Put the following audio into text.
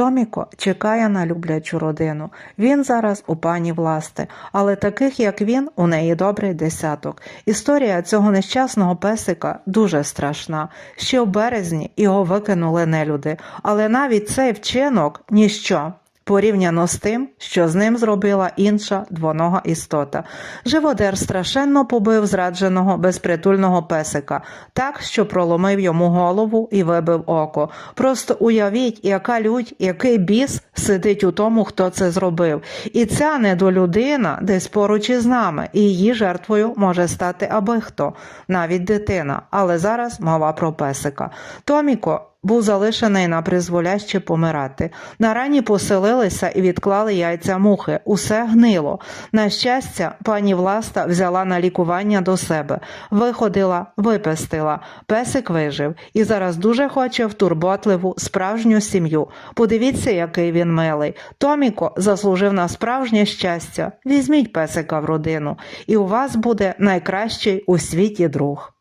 Томіко чекає на люблячу родину. Він зараз у пані власти, але таких, як він, у неї добрий десяток. Історія цього нещасного песика дуже страшна. Ще в березні його викинули нелюди, але навіть цей вчинок ніщо. Порівняно з тим, що з ним зробила інша двонога істота. Живодер страшенно побив зрадженого безпритульного песика, так, що проломив йому голову і вибив око. Просто уявіть, яка лють, який біс сидить у тому, хто це зробив. І ця недолюдина десь поруч із нами, і її жертвою може стати аби хто, навіть дитина. Але зараз мова про песика. Томіко був залишений на призволяще помирати. На рані поселилися і відклали яйця мухи. Усе гнило. На щастя, пані Власта взяла на лікування до себе, виходила, випестила. Песик вижив і зараз дуже хоче в турботливу справжню сім'ю. Подивіться, який він милий. Томіко заслужив на справжнє щастя. Візьміть песика в родину, і у вас буде найкращий у світі друг.